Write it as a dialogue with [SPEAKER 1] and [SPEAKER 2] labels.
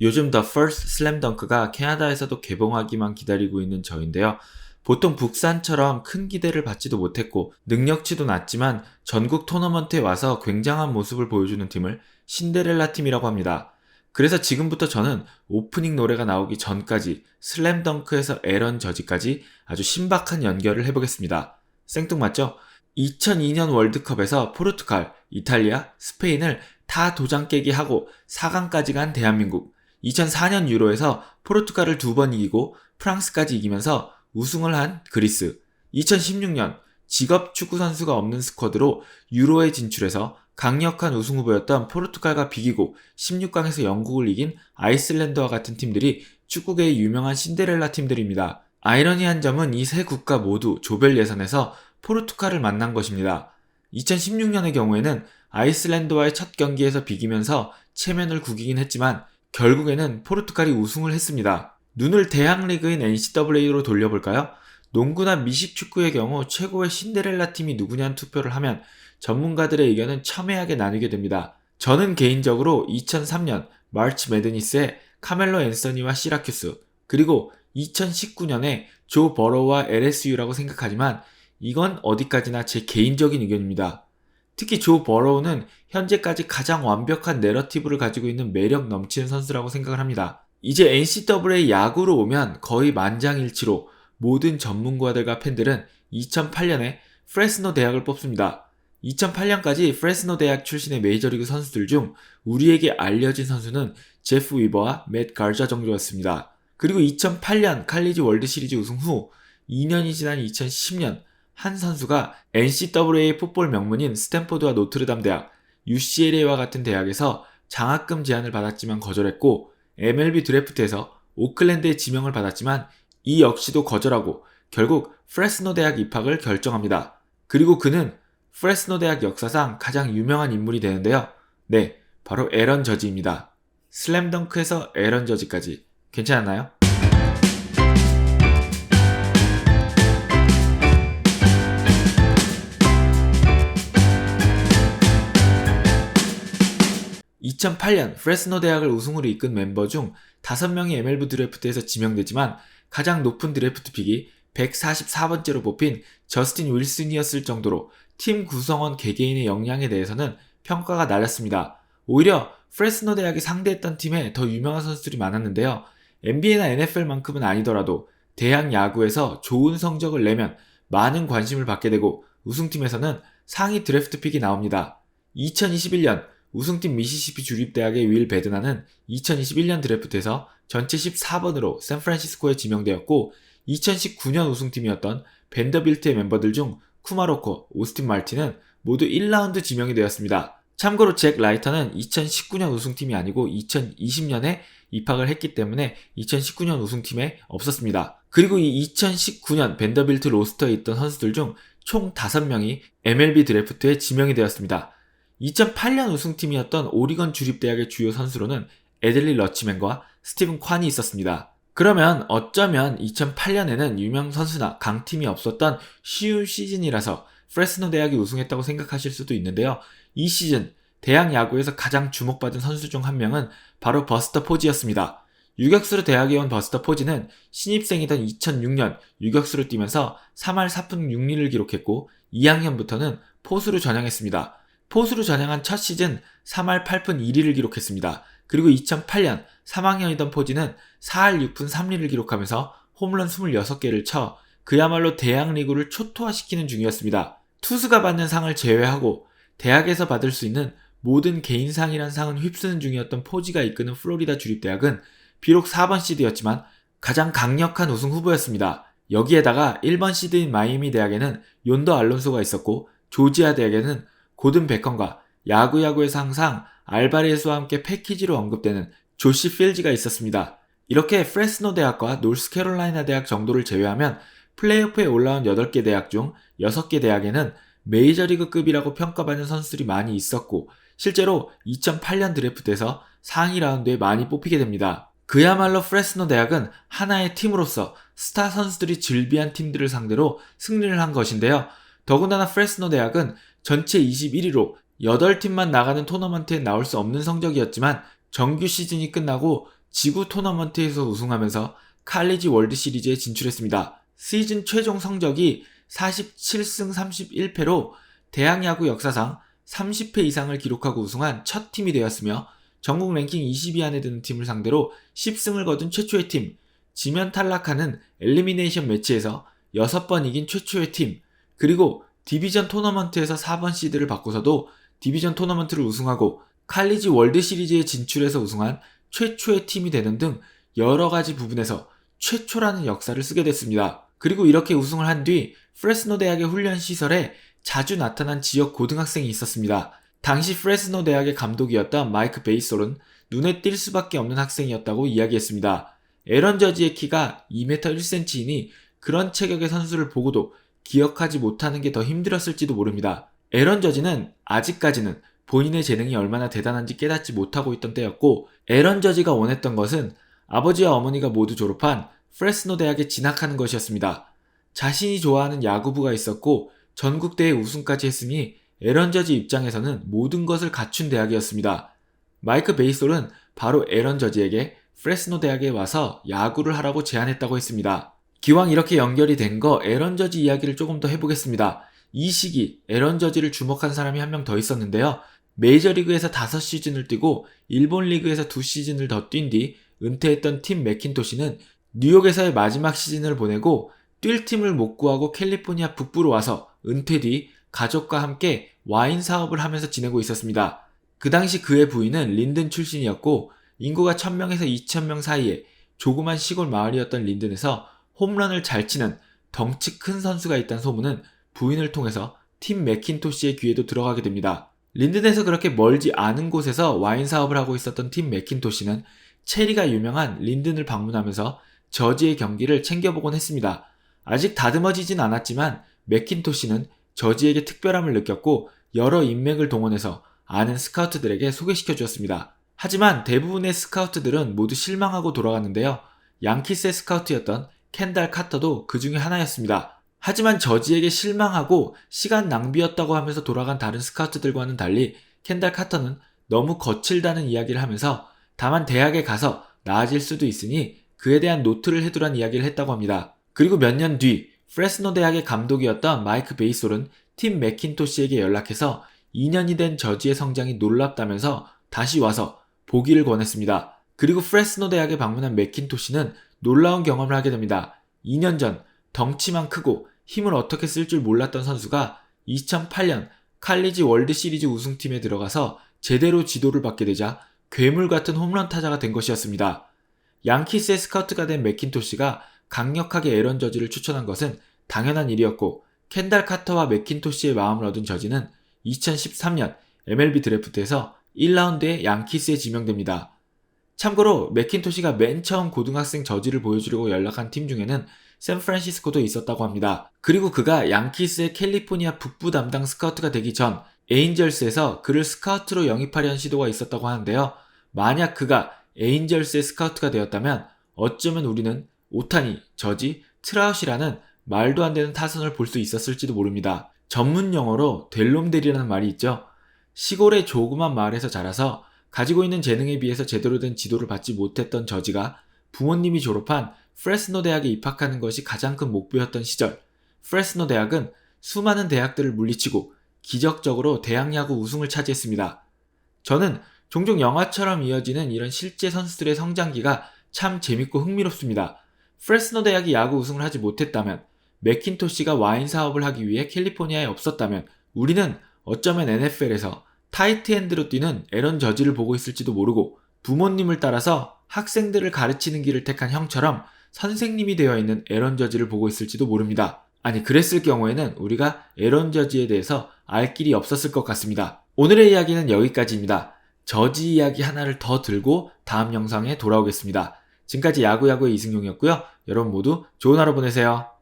[SPEAKER 1] 요즘 First Slam Dunk가 캐나다에서도 개봉하기만 기다리고 있는 저인데요. 보통 북산처럼 큰 기대를 받지도 못했고 능력치도 낮지만 전국 토너먼트에 와서 굉장한 모습을 보여주는 팀을 신데렐라 팀이라고 합니다. 그래서 지금부터 저는 오프닝 노래가 나오기 전까지 슬램덩크에서 에런 저지까지 아주 신박한 연결을 해보겠습니다. 생뚱맞죠? 2002년 월드컵에서 포르투갈, 이탈리아, 스페인을 다 도장 깨기 하고 4강까지 간 대한민국. 2004년 유로에서 포르투갈을 두 번 이기고 프랑스까지 이기면서 우승을 한 그리스. 2016년 직업 축구 선수가 없는 스쿼드로 유로에 진출해서 강력한 우승 후보였던 포르투갈과 비기고 16강에서 영국을 이긴 아이슬란드와 같은 팀들이 축구계의 유명한 신데렐라 팀들입니다. 아이러니한 점은 이 세 국가 모두 조별 예선에서 포르투갈을 만난 것입니다. 2016년의 경우에는 아이슬란드와의 첫 경기에서 비기면서 체면을 구기긴 했지만 결국에는 포르투갈이 우승을 했습니다. 눈을 대학리그인 NCAA로 돌려볼까요? 농구나 미식축구의 경우 최고의 신데렐라 팀이 누구냐는 투표를 하면 전문가들의 의견은 첨예하게 나뉘게 됩니다. 저는 개인적으로 2003년 마르치 매드니스의 카멜로 앤서니와 시라큐스, 그리고 2019년에 조 버로와 LSU라고 생각하지만 이건 어디까지나 제 개인적인 의견입니다. 특히 조 버로우는 현재까지 가장 완벽한 내러티브를 가지고 있는 매력 넘치는 선수라고 생각을 합니다. 이제 NCAA 야구로 오면 거의 만장일치로 모든 전문가들과 팬들은 2008년에 프레스노 대학을 뽑습니다. 2008년까지 프레스노 대학 출신의 메이저리그 선수들 중 우리에게 알려진 선수는 제프 위버와 맷 갈자 정도였습니다. 그리고 2008년 칼리지 월드 시리즈 우승 후 2년이 지난 2010년 한 선수가 NCAA 풋볼 명문인 스탠포드와 노트르담 대학, UCLA와 같은 대학에서 장학금 제안을 받았지만 거절했고 MLB 드래프트에서 오클랜드의 지명을 받았지만 이 역시도 거절하고 결국 프레스노 대학 입학을 결정합니다. 그리고 그는 프레스노 대학 역사상 가장 유명한 인물이 되는데요. 네, 바로 에런 저지입니다. 슬램덩크에서 에런 저지까지 괜찮았나요? (2008년) 프레스노 대학을 우승으로 이끈 멤버 중 5명이 MLB 드래프트에서 지명되지만 가장 높은 드래프트 픽이 144번째로 뽑힌 저스틴 윌슨이었을 정도로 팀 구성원 개개인의 역량에 대해서는 평가가 낮았습니다. 오히려 프레스노 대학이 상대했던 팀에 더 유명한 선수들이 많았는데요. NBA나 NFL만큼은 아니더라도 대학 야구에서 좋은 성적을 내면 많은 관심을 받게 되고 우승팀에서는 상위 드래프트 픽이 나옵니다. 2021년 우승팀 미시시피 주립대학의 윌 베드나는 2021년 드래프트에서 전체 14번으로 샌프란시스코에 지명되었고 2019년 우승팀이었던 벤더빌트의 멤버들 중 쿠마로코, 오스틴 말틴은 모두 1라운드 지명이 되었습니다. 참고로 잭 라이터는 2019년 우승팀이 아니고 2020년에 입학을 했기 때문에 2019년 우승팀에 없었습니다. 그리고 이 2019년 벤더빌트 로스터에 있던 선수들 중 총 5명이 MLB 드래프트에 지명이 되었습니다. 2008년 우승팀이었던 오리건 주립대학의 주요 선수로는 에들리 러치맨과 스티븐 콴이 있었습니다. 그러면 어쩌면 2008년에는 유명 선수나 강팀이 없었던 쉬운 시즌이라서 프레스노 대학이 우승했다고 생각하실 수도 있는데요. 이 시즌 대학 야구에서 가장 주목받은 선수 중 한 명은 바로 버스터 포지였습니다. 유격수로 대학에 온 버스터 포지는 신입생이던 2006년 유격수로 뛰면서 3할 4푼 6리를 기록했고 2학년부터는 포수로 전향했습니다. 포수로 전향한 첫 시즌 3할 8푼 1리를 기록했습니다. 그리고 2008년 3학년이던 포지는 4할 6푼 3리를 기록하면서 홈런 26개를 쳐 그야말로 대학 리그를 초토화시키는 중이었습니다. 투수가 받는 상을 제외하고 대학에서 받을 수 있는 모든 개인상이란 상은 휩쓰는 중이었던 포지가 이끄는 플로리다 주립대학은 비록 4번 시드였지만 가장 강력한 우승 후보였습니다. 여기에다가 1번 시드인 마이애미 대학에는 욘더 알론소가 있었고 조지아 대학에는 고든 베컨과 야구야구에서 항상 알바레스와 함께 패키지로 언급되는 조시 필즈가 있었습니다. 이렇게 프레스노 대학과 노스캐롤라이나 대학 정도를 제외하면 플레이오프에 올라온 8개 대학 중 6개 대학에는 메이저리그급이라고 평가받는 선수들이 많이 있었고 실제로 2008년 드래프트에서 상위 라운드에 많이 뽑히게 됩니다. 그야말로 프레스노 대학은 하나의 팀으로서 스타 선수들이 즐비한 팀들을 상대로 승리를 한 것인데요. 더군다나 프레스노 대학은 전체 21위로 8팀만 나가는 토너먼트에 나올 수 없는 성적이었지만 정규 시즌이 끝나고 지구 토너먼트에서 우승하면서 칼리지 월드 시리즈에 진출했습니다. 시즌 최종 성적이 47승 31패로 대학 야구 역사상 30패 이상을 기록하고 우승한 첫 팀이 되었으며 전국 랭킹 20위 안에 드는 팀을 상대로 10승을 거둔 최초의 팀, 지면 탈락하는 엘리미네이션 매치에서 6번 이긴 최초의 팀, 그리고 디비전 토너먼트에서 4번 시드를 받고서도 디비전 토너먼트를 우승하고 칼리지 월드 시리즈에 진출해서 우승한 최초의 팀이 되는 등 여러 가지 부분에서 최초라는 역사를 쓰게 됐습니다. 그리고 이렇게 우승을 한 뒤 프레스노 대학의 훈련 시설에 자주 나타난 지역 고등학생이 있었습니다. 당시 프레스노 대학의 감독이었던 마이크 베이솔은 눈에 띌 수밖에 없는 학생이었다고 이야기했습니다. 에런 저지의 키가 2m 1cm이니 그런 체격의 선수를 보고도 기억하지 못하는 게 더 힘들었을지도 모릅니다. 에런 저지는 아직까지는 본인의 재능이 얼마나 대단한지 깨닫지 못하고 있던 때였고 에런 저지가 원했던 것은 아버지와 어머니가 모두 졸업한 프레스노 대학에 진학하는 것이었습니다. 자신이 좋아하는 야구부가 있었고 전국대회 우승까지 했으니 에런 저지 입장에서는 모든 것을 갖춘 대학이었습니다. 마이크 베이솔은 바로 에런 저지에게 프레스노 대학에 와서 야구를 하라고 제안했다고 했습니다. 기왕 이렇게 연결이 된 거 에런 저지 이야기를 조금 더 해보겠습니다. 이 시기 에런 저지를 주목한 사람이 한 명 더 있었는데요. 메이저리그에서 5시즌을 뛰고 일본 리그에서 2시즌을 더 뛴 뒤 은퇴했던 팀 맥킨토시는 뉴욕에서의 마지막 시즌을 보내고 뛸 팀을 못 구하고 캘리포니아 북부로 와서 은퇴 뒤 가족과 함께 와인 사업을 하면서 지내고 있었습니다. 그 당시 그의 부인은 린든 출신이었고 인구가 1000명에서 2000명 사이에 조그만 시골 마을이었던 린든에서 홈런을 잘 치는 덩치 큰 선수가 있다는 소문은 부인을 통해서 팀 맥킨토시의 귀에도 들어가게 됩니다. 린든에서 그렇게 멀지 않은 곳에서 와인 사업을 하고 있었던 팀 맥킨토시는 체리가 유명한 린든을 방문하면서 저지의 경기를 챙겨보곤 했습니다. 아직 다듬어지진 않았지만 맥킨토시는 저지에게 특별함을 느꼈고 여러 인맥을 동원해서 아는 스카우트들에게 소개시켜 주었습니다. 하지만 대부분의 스카우트들은 모두 실망하고 돌아갔는데요. 양키스의 스카우트였던 켄달 카터도 그 중에 하나였습니다. 하지만 저지에게 실망하고 시간 낭비였다고 하면서 돌아간 다른 스카우트들과는 달리 켄달 카터는 너무 거칠다는 이야기를 하면서 다만 대학에 가서 나아질 수도 있으니 그에 대한 노트를 해두란 이야기를 했다고 합니다. 그리고 몇 년 뒤 프레스노 대학의 감독이었던 마이크 베이솔은 팀 맥킨토시에게 연락해서 2년이 된 저지의 성장이 놀랍다면서 다시 와서 보기를 권했습니다. 그리고 프레스노 대학에 방문한 맥킨토시는 놀라운 경험을 하게 됩니다. 2년 전 덩치만 크고 힘을 어떻게 쓸 줄 몰랐던 선수가 2008년 칼리지 월드 시리즈 우승팀에 들어가서 제대로 지도를 받게 되자 괴물 같은 홈런 타자가 된 것이었습니다. 양키스의 스카우트가 된 맥킨토시가 강력하게 에런 저지를 추천한 것은 당연한 일이었고 켄달 카터와 맥킨토시의 마음을 얻은 저지는 2013년 MLB 드래프트에서 1라운드에 양키스에 지명됩니다. 참고로 맥킨토시가 맨 처음 고등학생 저지를 보여주려고 연락한 팀 중에는 샌프란시스코도 있었다고 합니다. 그리고 그가 양키스의 캘리포니아 북부 담당 스카우트가 되기 전 에인절스에서 그를 스카우트로 영입하려는 시도가 있었다고 하는데요. 만약 그가 에인절스의 스카우트가 되었다면 어쩌면 우리는 오타니, 저지, 트라우시라는 말도 안 되는 타선을 볼 수 있었을지도 모릅니다. 전문 용어로 델롬델이라는 말이 있죠. 시골의 조그만 마을에서 자라서 가지고 있는 재능에 비해서 제대로 된 지도를 받지 못했던 저지가 부모님이 졸업한 프레스노 대학에 입학하는 것이 가장 큰 목표였던 시절. 프레스노 대학은 수많은 대학들을 물리치고 기적적으로 대학 야구 우승을 차지했습니다. 저는 종종 영화처럼 이어지는 이런 실제 선수들의 성장기가 참 재밌고 흥미롭습니다. 프레스노 대학이 야구 우승을 하지 못했다면, 맥킨토시가 와인 사업을 하기 위해 캘리포니아에 없었다면, 우리는 어쩌면 NFL에서 타이트엔드로 뛰는 에런 저지를 보고 있을지도 모르고, 부모님을 따라서 학생들을 가르치는 길을 택한 형처럼 선생님이 되어 있는 에런 저지를 보고 있을지도 모릅니다. 아니, 그랬을 경우에는 우리가 에런 저지에 대해서 알 길이 없었을 것 같습니다. 오늘의 이야기는 여기까지입니다. 저지 이야기 하나를 더 들고 다음 영상에 돌아오겠습니다. 지금까지 야구야구의 이승용이었고요. 여러분 모두 좋은 하루 보내세요.